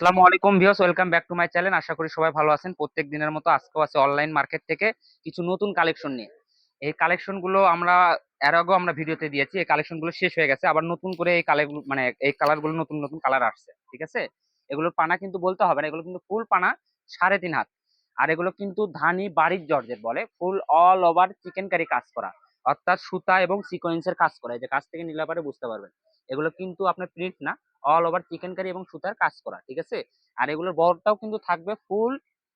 আসসালামু আলাইকুম viewers, welcome back to my channel. আশা করি সবাই ভালো আছেন। প্রত্যেক দিনের মতো আজকেও আছে অনলাইন মার্কেট থেকে কিছু নতুন কালেকশন নিয়ে। এই কালেকশনগুলো আমরা, এর আগেও আমরা ভিডিওতে দিয়েছি, এই কালেকশনগুলো শেষ হয়ে গেছে। আবার নতুন করে এই কালার মানে এই কালারগুলো নতুন নতুন কালার আসছে, ঠিক আছে? এগুলোর পানা কিন্তু বলতে হবে না, এগুলো কিন্তু ফুল পানা, সাড়ে তিন হাত। আর এগুলো কিন্তু ধানি বাড়ির জর্জের বলে, full all over chicken curry কাজ করা। অর্থাৎ সুতা এবং সিকোয়েন্সের কাজ করা, এই যে কাজ থেকে নিলে পারে বুঝতে পারবেন। এগুলো কিন্তু আপনার প্রিন্ট না অল ওভার চিকেন কারি এবং সুতার কাজ করা, ঠিক আছে? আর এগুলোর বড়টাও কিন্তু থাকবে ফুল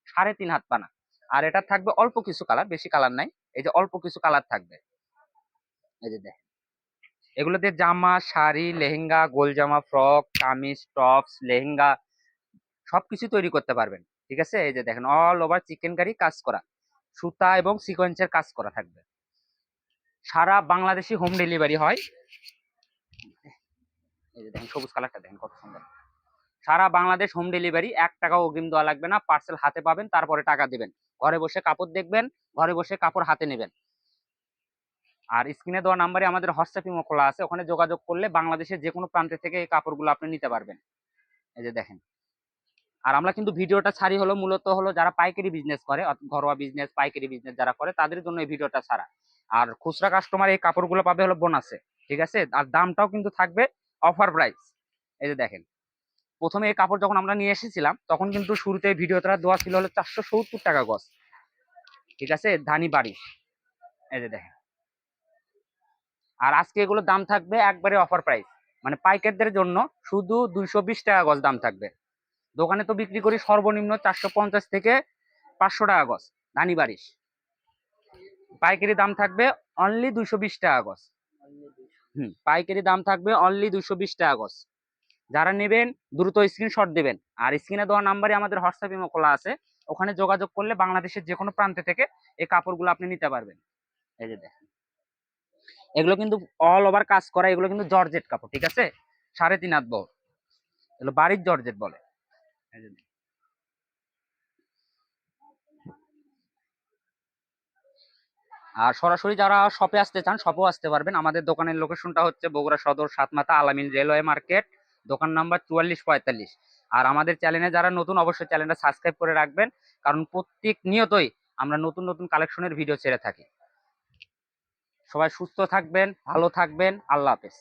সাড়ে তিন হাত পানা আর এটা থাকবে অল্প কিছু কালার বেশি কালার নাই, এই যে অল্প কিছু কালার থাকবে। এই যে দেখেন, এগুলোতে জামা, শাড়ি, লেহেঙ্গা গোল জামা ফ্রক কামিজ টপস লেহেঙ্গা, সবকিছু তৈরি করতে পারবেন, ঠিক আছে? এই যে দেখেন অল ওভার চিকেন কারি কাজ করা, সুতা এবং সিকোয়েন্সের কাজ করা থাকবে। সারা বাংলাদেশি হোম ডেলিভারি হয়। এই যে দেখেন, সবুজ কালারটা দেখেন কত সুন্দর। সারা বাংলাদেশ হোম ডেলিভারি এক টাকা অগ্রিম দেওয়া লাগবে না পার্সেল হাতে পাবেন, তারপরে টাকা দিবেন। ঘরে বসে কাপড় দেখবেন, ঘরে বসে কাপড় হাতে নেবেন। আর স্ক্রিনে দেওয়া নাম্বারে আমাদের হোয়াটসঅ্যাপ ইমো খোলা আছে, ওখানে যোগাযোগ করলে বাংলাদেশের যে কোনো প্রান্তে থেকে এই কাপড়গুলো আপনি নিতে পারবেন। এই যে দেখেন। আর আমরা কিন্তু ভিডিওটা ছাড়ি হলো, মূলত হলো যারা পাইকারি বিজনেস করে ঘরোয়া বিজনেস পাইকারি বিজনেস যারা করে, তাদের জন্য এই ভিডিওটা ছাড়া। আর খুচরা কাস্টমার এই কাপড়গুলো পাবে হলো বোনাসে ঠিক আছে? আর দামটাও কিন্তু থাকবে অফার প্রাইস এই যে দেখেন, প্রথমে এই কাপড় যখন আমরা নিয়ে এসেছিলাম, তখন কিন্তু শুরুতে ভিডিওটা দেওয়া ছিল হলো চারশো সত্তর টাকা গজ, ঠিক আছে? ধানি বাড়ি এই যে দেখেন। আর আজকে এগুলোর দাম থাকবে একবারে অফার প্রাইস মানে পাইকারদের জন্য শুধু দুইশো বিশ টাকা গজ দাম থাকবে। দোকানে তো বিক্রি করি সর্বনিম্ন চারশো পঞ্চাশ থেকে পাঁচশো টাকা গজ, ধানি বাড়িশ পাইকারি দাম থাকবে অনলি দুইশো বিশ টাকা গজ। হুম, পাইকারি দাম থাকবে অনলি দুইশো বিশ টাকা গজ। যারা নেবেন, দ্রুত স্ক্রিনশট দেবেন। আর স্ক্রিনে দেওয়া নাম্বারে আমাদের হোয়াটসঅ্যাপ ইমো খোলা আছে। ওখানে যোগাযোগ করলে বাংলাদেশের যে কোনো প্রান্তে থেকে এই কাপড়গুলো আপনি নিতে পারবেন। এই যে দেখেন। এগুলো কিন্তু অল ওভার কাজ করা, এগুলো কিন্তু জর্জেট কাপড়, ঠিক আছে? সাড়ে তিন হাত বহর এগুলো বাড়ির জর্জেট বলে। এই যে আর সরাসরি যারা শপে আসতে চান শপেও আসতে পারবেন। আমাদের দোকানের লোকেশনটা হচ্ছে বগুড়া সদর, সাতমাথা, আলামিন রেলওয়ে মার্কেট, দোকান নাম্বার চুয়াল্লিশ পঁয়তাল্লিশ। আর আমাদের চ্যানেলে যারা নতুন, অবশ্যই চ্যানেলটা সাবস্ক্রাইব করে রাখবেন, কারণ প্রত্যেক নিয়তই আমরা নতুন নতুন কালেকশনের ভিডিও ছেড়ে থাকি। সবাই সুস্থ থাকবেন, ভালো থাকবেন, আল্লাহ হাফেজ।